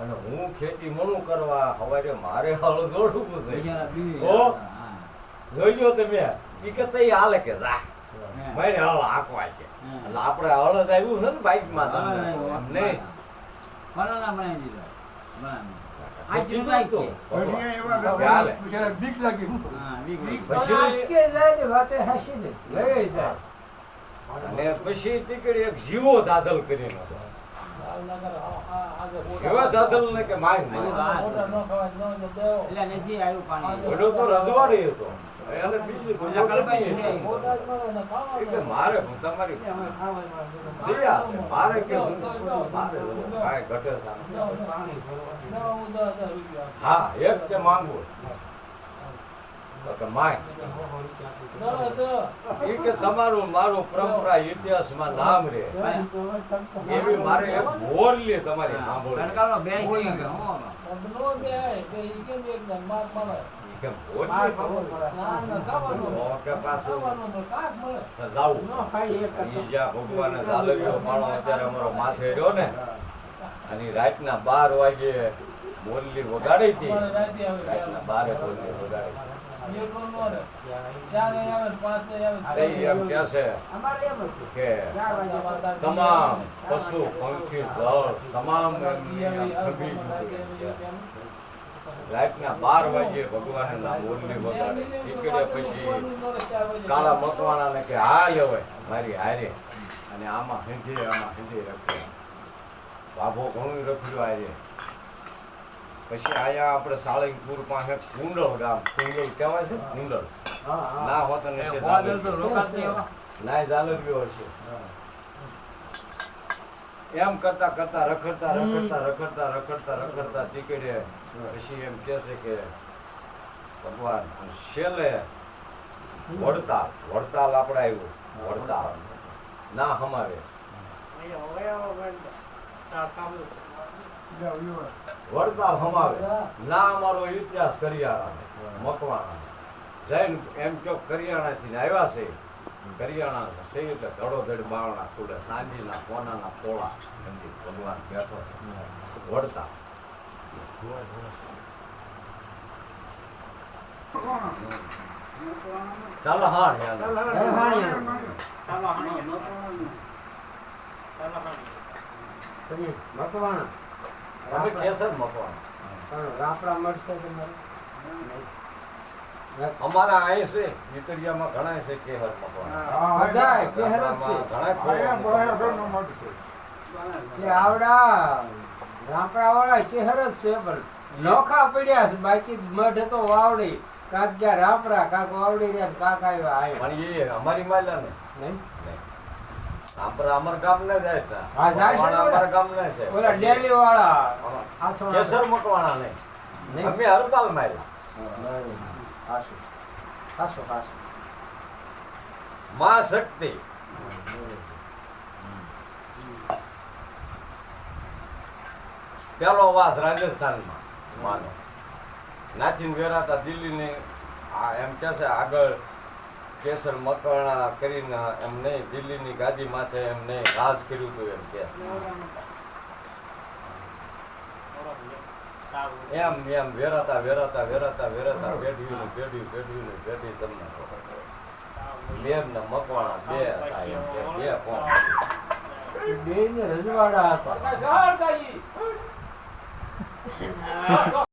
અને હું ખેતી મણું કરવા હવારે મારે હાલો જોડવું છે. ઓ. જોઈજો તમે. એ કે તઈ હાલે કે જા. ભાઈ મારે હળ હાંકવા છે. એટલે આપણે હળદ આવ્યું છે ને બાઈકમાં માં તમને. હાલે. બીક લાગી હા, બીક બીક પછી તીકડી એક જીવો દાદલ કરીને હતો. મારે હું તમારી મારે. કે મારે કાંઈ ઘટે છે. હા એક કે માંગુ. તો કે માય. એ કે તમારું મારું પરંપરા ઇતિહાસમાં નામ રે. એવી મારે એક તમારી જ્યાં ભગવાને ઝાલરિયો માણો અત્યારે અમારો માથે રહ્યો ને અને રાતના બાર વાગે બોલી વગાડી હતી. રાતના બારે બોલી વગાડી. તમામ પશુ, પંખી જળ તમામ. રાતના બાર વાગે ભગવાન ના બોરલી વગાડે નીકળ્યા પછી કાળા મકવાણાને કે હા હવે, મારી હારે. અને આમાં હિંધી આમાં હિંધી રખ્યો બાભો ઘણું રખ્યું હારે. પછી આયા આપણે સાળંગપુર પાસે કુંડળ ગામ કુંડળ કહેવાય છે કુંડળ. હા હા. ના હોત ને છે વાદળ તો રોકાત નહીં ના ઝાલરિયો હશે એમ કરતા કરતા રખડતા રખડતા રખડતા રખડતા રખડતા ટીકડે પછી એમ કે છે કે ભગવાન છેલ્લે વડતાલ વડતાલ આપણે આવ્યું. વડતાલ. ના હમાવેશ વડતાલ હમાવે. ના અમારો ઇતિહાસ કરિયાણા મકવાણા જૈન એમ ચો કરિયાણાથી આવ્યા છે. કરિયાણા છે એટલે ધડોધડ બાવણા ખુલે સાંજીના કોનાના પોળા સમજી ભગવાન બેઠો છે. ચાલો હા તમે મકવાણા? અમે કેસર મકવાણા. રાપડા મળશે તમારે. અમારા અહીં છે ઘણા કેહર કેહર જ. કે આવડા રાપડા વાળા કેહર જ છે પણ નોખા પડ્યા છે બાકી મઢ તો વાવડી. કાક ગયા રાપડા કાક વાવડી ગયા કાક આવ્યા પણ એ અમારી માયલા ને નહીં. આપણા અમર ગામ ને જાય છે. હા, જાય છે ને મકવાણા ઓલા. અમારા ગામ ને છે ઓલા ડેલી વાળા હાથોડા. કેસર મકવાણા નહીં નહીં? અમે હરપાલ માર્યા નહીં. હાચું. હાચું, હાચું. માં શક્તિ પેલો વાસ રાજસ્થાનમાં માનો નાચીન વેરાતા દિલ્હીની આ એમ કે છે આગળ કેસર મકવાણા કરીને એમ નહીં દિલ્હીની ગાદી માથે એમ નહીં રાજ કર્યું હતું એમ કે. એમ એમ વેરાતા વેરાતા વેરાતા વેરાતા પેઢીનું પેઢી ને પેઢી તમને બેન ને મકવાણા બે હતા એમ કે બે કોણ બે ને રજવાડા હતા.